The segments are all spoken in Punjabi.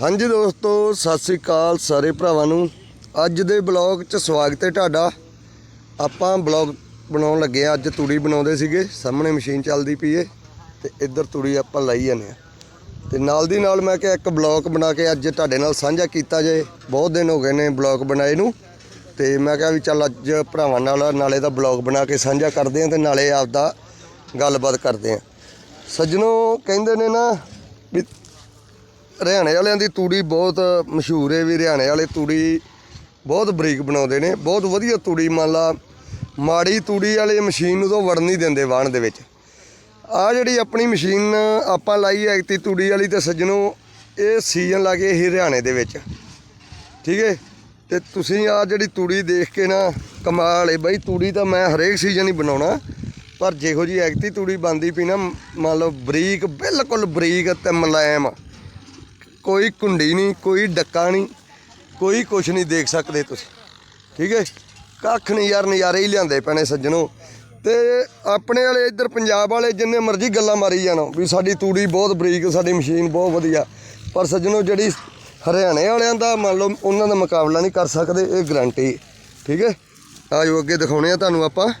ਹਾਂਜੀ ਦੋਸਤੋ, ਸਤਿ ਸ੍ਰੀ ਅਕਾਲ ਸਾਰੇ ਭਰਾਵਾਂ ਨੂੰ। ਅੱਜ ਦੇ ਬਲੌਗ 'ਚ ਸਵਾਗਤ ਹੈ ਤੁਹਾਡਾ। ਆਪਾਂ ਬਲੌਗ ਬਣਾਉਣ ਲੱਗੇ ਆ ਅੱਜ ਤੂੜੀ ਬਣਾਉਂਦੇ ਸੀਗੇ। ਸਾਹਮਣੇ ਮਸ਼ੀਨ ਚੱਲਦੀ ਪਈ ਏ ਤੇ ਇੱਧਰ ਤੂੜੀ ਆਪਾਂ ਲਾਈ ਜਾਂਦੇ ਆ ਤੇ ਨਾਲ ਦੀ ਨਾਲ ਮੈਂ ਕਿਹਾ ਇੱਕ ਬਲੌਗ ਬਣਾ ਕੇ ਅੱਜ ਤੁਹਾਡੇ ਨਾਲ ਸਾਂਝਾ ਕੀਤਾ ਜਾਏ। ਬਹੁਤ ਦਿਨ ਹੋ ਗਏ ਨੇ ਬਲੌਗ ਬਣਾਏ ਨੂੰ। ਤੇ ਮੈਂ ਕਿਹਾ ਵੀ ਚੱਲ ਅੱਜ ਭਰਾਵਾਂ ਨਾਲ, ਨਾਲੇ ਦਾ ਬਲੌਗ ਬਣਾ ਕੇ ਸਾਂਝਾ ਕਰਦੇ ਆ ਤੇ ਨਾਲੇ ਆਪਦਾ ਗੱਲਬਾਤ ਕਰਦੇ ਆ ਸੱਜਣੋ ਕਹਿੰਦੇ ਨੇ ਨਾ ਵੀ ਹਰਿਆਣੇ ਵਾਲਿਆਂ ਦੀ ਤੂੜੀ ਬਹੁਤ ਮਸ਼ਹੂਰ ਹੈ ਵੀ ਹਰਿਆਣੇ ਵਾਲੇ ਤੂੜੀ ਬਹੁਤ ਬਰੀਕ ਬਣਾਉਂਦੇ ਨੇ, ਬਹੁਤ ਵਧੀਆ ਤੂੜੀ, ਮੰਨ ਲਾ ਮਾੜੀ ਤੂੜੀ ਵਾਲੇ ਮਸ਼ੀਨ ਨੂੰ ਤਾਂ ਵੜਨ ਨਹੀਂ ਦਿੰਦੇ ਵਾਹਣ ਦੇ ਵਿੱਚ। ਆ ਜਿਹੜੀ ਆਪਣੀ ਮਸ਼ੀਨ ਆਪਾਂ ਲਾਈ ਐਕਤੀ ਤੂੜੀ ਵਾਲੀ ਤੇ ਸੱਜਣੋ, ਇਹ ਸੀਜ਼ਨ ਲੱਗੇ ਹੀ ਹਰਿਆਣੇ ਦੇ ਵਿੱਚ। ਠੀਕ ਹੈ? ਤੇ ਤੁਸੀਂ ਆ ਜਿਹੜੀ ਤੂੜੀ ਦੇਖ ਕੇ ਨਾ ਕਮਾਲ ਹੈ ਬਈ, ਤੂੜੀ ਤਾਂ ਮੈਂ ਹਰੇਕ ਸੀਜ਼ਨ ਹੀ ਬਣਾਉਣਾ, ਪਰ ਜਿਹੋ ਜੀ ਐਕਤੀ ਤੂੜੀ ਬੰਦੀ ਪਈ ਨਾ, ਮੰਨ ਲਓ ਬਰੀਕ, ਬਿਲਕੁਲ ਬਰੀਕ ਤੇ ਮੁਲਾਇਮ। ਕੋਈ ਕੁੰਡੀ ਨਹੀਂ, ਕੋਈ ਡੱਕਾ ਨਹੀਂ, ਕੋਈ ਕੁਛ ਨਹੀਂ ਦੇਖ ਸਕਦੇ ਤੁਸੀਂ। ਠੀਕ ਹੈ? ਕੱਖ ਨਹੀਂ ਯਾਰ, ਨਜ਼ਾਰੇ ਹੀ ਲਿਆਂਦੇ ਪੈਣੇ ਸੱਜਣੋ। ਤੇ ਆਪਣੇ ਵਾਲੇ ਇੱਧਰ ਪੰਜਾਬ ਵਾਲੇ ਜਿੰਨੇ ਮਰਜ਼ੀ ਗੱਲਾਂ ਮਾਰੀ ਜਾਣ, ਵੀ ਸਾਡੀ ਤੂੜੀ ਬਹੁਤ ਬਰੀਕ, ਸਾਡੀ ਮਸ਼ੀਨ ਬਹੁਤ ਵਧੀਆ। ਪਰ ਸੱਜਣੋ, ਜਿਹੜੀ ਹਰਿਆਣੇ ਵਾਲਿਆਂ ਦਾ ਮੰਨ ਲਓ, ਉਹਨਾਂ ਦਾ ਮੁਕਾਬਲਾ ਨਹੀਂ ਕਰ ਸਕਦੇ, ਇਹ ਗਰੰਟੀ। ਠੀਕ ਹੈ? ਆਜੋ ਅੱਗੇ ਦਿਖਾਉਣੇ ਆ ਤੁਹਾਨੂੰ ਆਪਾਂ।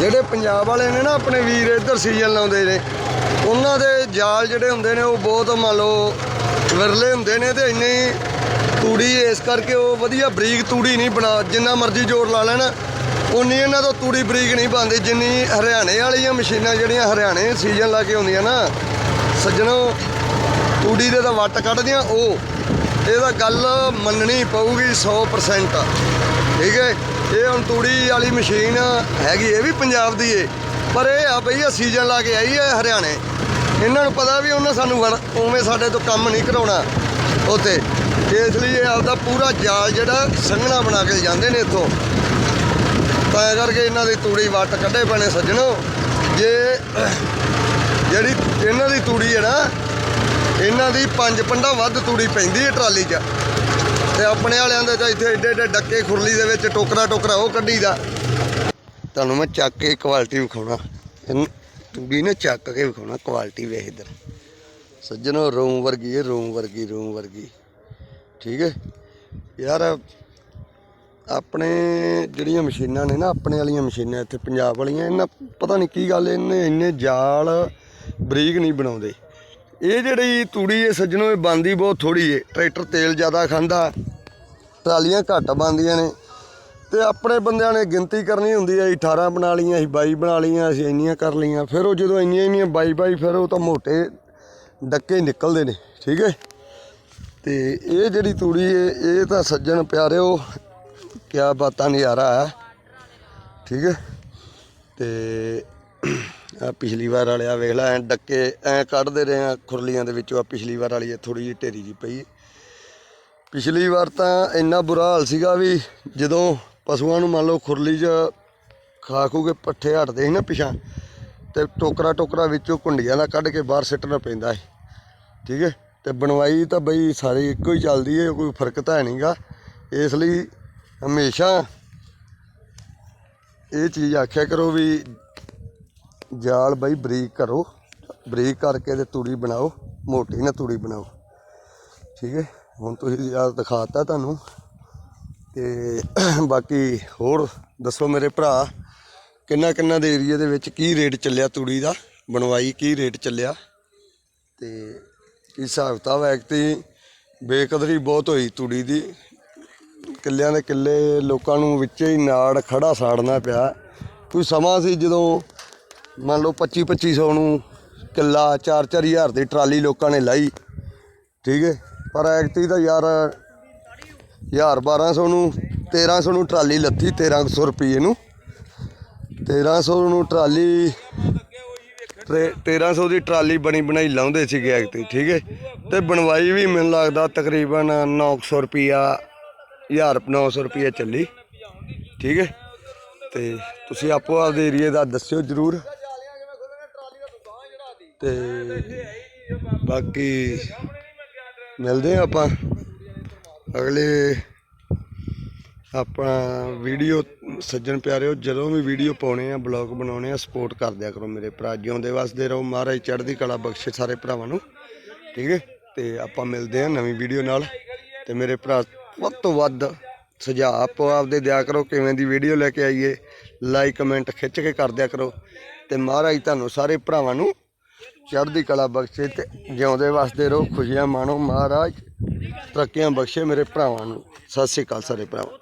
ਜਿਹੜੇ ਪੰਜਾਬ ਵਾਲੇ ਨੇ ਨਾ, ਆਪਣੇ ਵੀਰ ਇੱਧਰ ਸੀਜ਼ਨ ਲਾਉਂਦੇ ਨੇ। ਉਹਨਾਂ ਦੇ ਜਾਲ ਜਿਹੜੇ ਹੁੰਦੇ ਨੇ ਉਹ ਬਹੁਤ ਮੰਨ ਲਓ ਵਿਰਲੇ ਹੁੰਦੇ ਨੇ ਤੇ ਇੰਨੀ ਤੂੜੀ ਇਸ ਕਰਕੇ ਉਹ ਵਧੀਆ ਬਰੀਕ ਤੂੜੀ ਨਹੀਂ ਬਣਾ, ਜਿੰਨਾ ਮਰਜ਼ੀ ਜ਼ੋਰ ਲਾ ਲੈਣ, ਉਨੀ ਇਹਨਾਂ ਤੋਂ ਤੂੜੀ ਬਰੀਕ ਨਹੀਂ ਬਣਦੀ, ਜਿੰਨੀ ਹਰਿਆਣੇ ਵਾਲੀਆਂ ਮਸ਼ੀਨਾਂ ਜਿਹੜੀਆਂ ਹਰਿਆਣੇ ਸੀਜ਼ਨ ਲਾ ਕੇ ਹੁੰਦੀਆਂ ਨਾ, ਸੱਜਣੋ, ਤੂੜੀ ਦੇ ਤਾਂ ਵੱਟ ਕੱਢਦੀਆਂ ਉਹ, ਇਹਦਾ ਗੱਲ ਮੰਨਣੀ ਪਊਗੀ 100% ਠੀਕ ਹੈ? ਇਹ ਹੁਣ ਤੂੜੀ ਵਾਲੀ ਮਸ਼ੀਨ ਹੈਗੀ, ਇਹ ਵੀ ਪੰਜਾਬ ਦੀ ਏ, ਪਰ ਇਹ ਆ ਬਈ ਇਹ ਸੀਜ਼ਨ ਲਾ ਕੇ ਆਈ ਹੈ ਹਰਿਆਣੇ। ਇਹਨਾਂ ਨੂੰ ਪਤਾ ਵੀ ਉਹਨਾਂ ਸਾਨੂੰ ਉਵੇਂ ਸਾਡੇ ਤੋਂ ਕੰਮ ਨਹੀਂ ਕਰਾਉਣਾ ਉੱਥੇ। ਇਸ ਲਈ ਇਹ ਆਪਦਾ ਪੂਰਾ ਜਾਲ ਜਿਹੜਾ ਸੰਘਣਾ ਬਣਾ ਕੇ ਜਾਂਦੇ ਨੇ ਇੱਥੋਂ। ਤਾਂ ਕਰਕੇ ਇਹਨਾਂ ਦੀ ਤੂੜੀ ਵੱਟ ਕੱਢੇ ਪੈਣੇ ਸੱਜਣੋ। ਜੇ ਜਿਹੜੀ ਇਹਨਾਂ ਦੀ ਤੂੜੀ ਹੈ ਨਾ, ਇਹਨਾਂ ਦੀ ਪੰਜ ਪੰਡਾ ਵੱਧ ਤੂੜੀ ਪੈਂਦੀ ਹੈ ਟਰਾਲੀ 'ਚ। ਤੇ ਆਪਣੇ ਵਾਲਿਆਂ ਦੇ ਤਾਂ ਇੱਥੇ ਏਡੇ ਏਡੇ ਡੱਕੇ ਖੁਰਲੀ ਦੇ ਵਿੱਚ ਟੋਕਰਾ ਟੋਕਰਾ ਉਹ ਕੱਢੀਦਾ। ਤੁਹਾਨੂੰ ਮੈਂ ਚੱਕ ਕੇ ਕੁਆਲਿਟੀ ਵਿਖਾਉਣਾ। ਤੂੜੀ ਨੇ ਚੱਕ ਕੇ ਵਿਖਾਉਣਾ ਕੁਆਲਿਟੀ ਵੇਖ ਇੱਧਰ। ਸੱਜਣੋ, ਰੂਮ ਵਰਗੀ ਹੈ ਰੂਮ ਵਰਗੀ ਰੂਮ ਵਰਗੀ। ਠੀਕ ਹੈ ਯਾਰ, ਆਪਣੇ ਜਿਹੜੀਆਂ ਮਸ਼ੀਨਾਂ ਨੇ ਨਾ, ਆਪਣੇ ਵਾਲੀਆਂ ਮਸ਼ੀਨਾਂ ਇੱਥੇ, ਪੰਜਾਬ ਵਾਲੀਆਂ, ਇਹਨਾਂ ਪਤਾ ਨਹੀਂ ਕੀ ਗੱਲ ਇਹਨੇ ਇੰਨੇ ਜਾਲ ਬਰੀਕ ਨਹੀਂ ਬਣਾਉਂਦੇ। ਇਹ ਜਿਹੜੀ ਤੂੜੀ ਹੈ ਸੱਜਣੋ, ਇਹ ਬੰਦੀ ਬਹੁਤ ਥੋੜੀ ਹੈ ਟਰੈਕਟਰ ਤੇਲ ਜ਼ਿਆਦਾ ਖਾਂਦਾ, ਟਰਾਲੀਆਂ ਘੱਟ ਬੰਦੀਆਂ ਨੇ। ਤੇ ਆਪਣੇ ਬੰਦਿਆਂ ਨੇ ਗਿਣਤੀ ਕਰਨੀ ਹੁੰਦੀ ਹੈ 18 ਬਣਾ ਲਈਆਂ, ਅਸੀਂ 22 ਬਣਾ ਲਈਆਂ, ਅਸੀਂ ਇੰਨੀਆਂ ਕਰ ਲਈਆਂ। ਫਿਰ ਉਹ ਜਦੋਂ ਇੰਨੀਆਂ ਇੰਨੀਆਂ 22 22 ਫਿਰ ਉਹ ਤਾਂ ਮੋਟੇ ਡੱਕੇ ਨਿਕਲਦੇ ਨੇ, ਠੀਕ ਹੈ? ਤੇ ਇਹ ਜਿਹੜੀ ਤੂੜੀ ਹੈ ਇਹ ਤਾਂ ਸੱਜਣ ਪਿਆਰਿਓ, ਕਿਆ ਬਾਤਾਂ ਨਜ਼ਾਰਾ ਹੈ ਠੀਕ ਹੈ? ਤੇ ਆ ਪਿਛਲੀ ਵਾਰ ਵਾਲਿਆ ਆ ਵੇਖ ਲੈ, ਐ ਡੱਕੇ ਐ ਕੱਢਦੇ ਰਹੇ ਆ ਖੁਰਲੀਆਂ ਦੇ ਵਿੱਚੋਂ ਆ ਪਿਛਲੀ ਵਾਰ ਵਾਲੀ ਥੋੜੀ ਜਿਹੀ ਢੇਰੀ ਜੀ ਪਈ। ਪਿਛਲੀ ਵਾਰ ਤਾਂ ਇੰਨਾ ਬੁਰਾ ਹਾਲ ਸੀਗਾ ਵੀ ਜਦੋਂ ਪਸ਼ੂਆਂ ਨੂੰ ਮੰਨ ਲਓ ਖੁਰਲੀ 'ਚ ਖਾ ਖੂ ਕੇ ਪੱਠੇ ਹਟਦੇ ਸੀ ਨਾ ਪਿਛਾਂ, ਤੇ ਟੋਕਰਾ ਟੋਕਰਾ ਵਿੱਚੋਂ ਕੁੰਡੀਆਂ ਦਾ ਕੱਢ ਕੇ ਬਾਹਰ ਸਿੱਟਣਾ ਪੈਂਦਾ ਹੈ ਠੀਕ ਹੈ? ਤੇ ਬਣਵਾਈ ਤਾਂ ਬਈ ਸਾਰੀ ਇੱਕੋ ਹੀ ਚੱਲਦੀ ਹੈ, ਕੋਈ ਫ਼ਰਕ ਤਾਂ ਹੈ ਨਹੀਂਗਾ। ਇਸ ਲਈ ਹਮੇਸ਼ਾ ਇਹ ਚੀਜ਼ ਆਖਿਆ ਕਰੋ ਵੀ ਜਾਲ ਬਈ ਬਰੀਕ ਕਰੋ, ਬਰੀਕ ਕਰਕੇ ਤੇ ਤੂੜੀ ਬਣਾਓ, ਮੋਟੀ ਨਾ ਤੂੜੀ ਬਣਾਓ। ਠੀਕ ਹੈ? ਹੁਣ ਤੁਸੀਂ ਯਾਰ ਦਿਖਾਤਾ ਤੁਹਾਨੂੰ। ਤੇ ਬਾਕੀ ਹੋਰ ਦੱਸੋ ਮੇਰੇ ਭਰਾ, ਕਿੰਨਾ ਕਿੰਨਾ ਦੇ ਏਰੀਆ ਦੇ ਵਿੱਚ ਕੀ ਰੇਟ ਚੱਲਿਆ ਤੂੜੀ ਦਾ? ਬਣਵਾਈ ਕੀ ਰੇਟ ਚੱਲਿਆ? ਤੇ ਕੀ ਹਿਸਾਬ ਕਿਤਾਬ ਐਕਤੀ ਬੇਕਦਰੀ ਬਹੁਤ ਹੋਈ ਤੂੜੀ ਦੀ। ਕਿੱਲਿਆਂ ਦੇ ਕਿੱਲੇ ਲੋਕਾਂ ਨੂੰ ਵਿੱਚੇ ਹੀ ਨਾੜ ਖੜਾ ਸਾੜਨਾ ਪਿਆ। ਕੋਈ ਸਮਾਂ ਸੀ ਜਦੋਂ ਮੰਨ ਲਓ 25 2500 ਨੂੰ ਕਿੱਲਾ 4 ਹਜ਼ਾਰ ਦੀ ਟਰਾਲੀ ਲੋਕਾਂ ਨੇ ਲਾਈ, ਠੀਕ ਹੈ? ਪਰ ਐਕਤੀ ਤਾਂ ਯਾਰ 1000 1200 ਨੂੰ 1300 ਨੂੰ ਟਰਾਲੀ ਲੱਥੀ 1300 ਰੁਪਏ ਨੂੰ। 1300 ਨੂੰ ਟਰਾਲੀ, ਤੇ 1300 ਦੀ ਟਰਾਲੀ ਬਣੀ ਬਣਾਈ ਲਾਉਂਦੇ ਸੀਗੇ ਐਕਤੀ ਠੀਕ ਹੈ? ਤੇ ਬਣਵਾਈ ਵੀ ਮੈਨੂੰ ਲੱਗਦਾ ਤਕਰੀਬਨ 900 ਰੁਪਿਆ 1900 ਰੁਪਏ ਚੱਲੀ, ਠੀਕ ਹੈ? ਤੇ ਤੁਸੀਂ ਆਪੋ ਆਪਦੇ ਏਰੀਏ ਦਾ ਦੱਸਿਓ ਜਰੂਰ। ਤੇ ਬਾਕੀ ਮਿਲਦੇ ਹਾਂ ਆਪਾਂ। ਅਗਲੇ ਆਪਣਾ ਵੀਡੀਓ ਸੱਜਣ ਪਿਆਰਿਓ, ਜਦੋਂ ਵੀ ਵੀਡੀਓ ਪਾਉਣੇ ਆ, ਬਲੌਗ ਬਣਾਉਣੇ ਆ ਸਪੋਰਟ ਕਰ ਦਿਆ ਕਰੋ ਮੇਰੇ ਭਰਾ। ਜਿਉਂਦੇ ਵਸਦੇ ਰਹੋ, ਮਹਾਰਾਜ ਚੜ੍ਹਦੀ ਕਲਾ ਬਖਸ਼ੇ ਸਾਰੇ ਭਰਾਵਾਂ ਨੂੰ। ਠੀਕ ਹੈ? ਤੇ ਆਪਾਂ ਮਿਲਦੇ ਹਾਂ ਨਵੀਂ ਵੀਡੀਓ ਨਾਲ। ਤੇ ਮੇਰੇ ਭਰਾ, ਵੱਧ ਤੋਂ ਵੱਧ ਸੁਝਾਅ ਆਪੋ ਆਪਦੇ ਦਿਆ ਕਰੋ, ਕਿਵੇਂ ਦੀ ਵੀਡੀਓ ਲੈ ਕੇ ਆਈਏ। ਲਾਈਕ ਕਮੈਂਟ ਖਿੱਚ ਕੇ ਕਰ ਦਿਆ ਕਰੋ। ਤੇ ਮਹਾਰਾਜ ਤੁਹਾਨੂੰ ਸਾਰੇ ਭਰਾਵਾਂ ਨੂੰ ਚੜ੍ਹਦੀ ਕਲਾ ਬਖਸ਼ੇ ਤੇ ਜਿਉਂਦੇ ਵਸਦੇ ਰਹੋ, ਖੁਸ਼ੀਆਂ ਮਾਣੋ। ਮਹਾਰਾਜ ਤਰੱਕੀਆਂ ਬਖਸ਼ੇ ਮੇਰੇ ਭਰਾਵਾਂ ਨੂੰ। ਸਤਿ ਸ੍ਰੀ ਅਕਾਲ ਸਾਰੇ ਭਰਾਵਾਂ।